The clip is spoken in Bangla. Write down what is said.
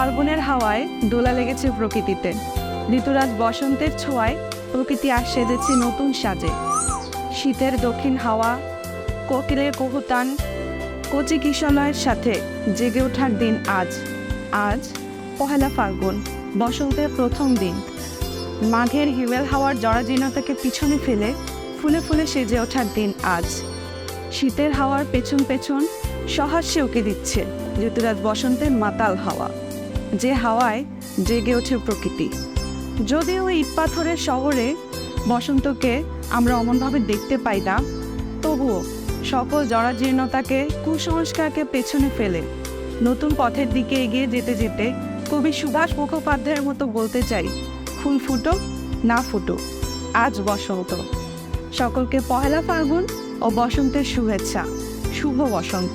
ফাল্গুনের হাওয়ায় দোলা লেগেছে প্রকৃতিতে। ঋতুরাজ বসন্তের ছোঁয়ায় প্রকৃতি আর সেজেছে নতুন সাজে। শীতের দক্ষিণ হাওয়া কোকিলের কুহুতান, কচি কিশলয়ের সাথে জেগে ওঠার দিন আজ। আজ পহেলা ফাল্গুন, বসন্তের প্রথম দিন। মাঘের হিমেল হাওয়ার জরাজীর্ণতাকে পিছনে ফেলে ফুলে ফুলে সেজে ওঠার দিন আজ। শীতের হাওয়ার পেছন পেছন সহাস্যে উকে দিচ্ছে ঋতুরাজ বসন্তের মাতাল হাওয়া। যে হাওয়ায় জেগে ওঠে প্রকৃতি। যদিও ইট পাথরের শহরে বসন্তকে আমরা অমনভাবে দেখতে পাই না, তবুও সকল জরাজীর্ণতাকে, কুসংস্কারকে পেছনে ফেলে নতুন পথের দিকে এগিয়ে যেতে যেতে কবি সুভাষ মুখোপাধ্যায়ের মতো বলতে চাই ফুল ফুটো, না ফুটো, আজ বসন্ত। সকলকে পহেলা ফাল্গুন ও বসন্তের শুভেচ্ছা, শুভ বসন্ত।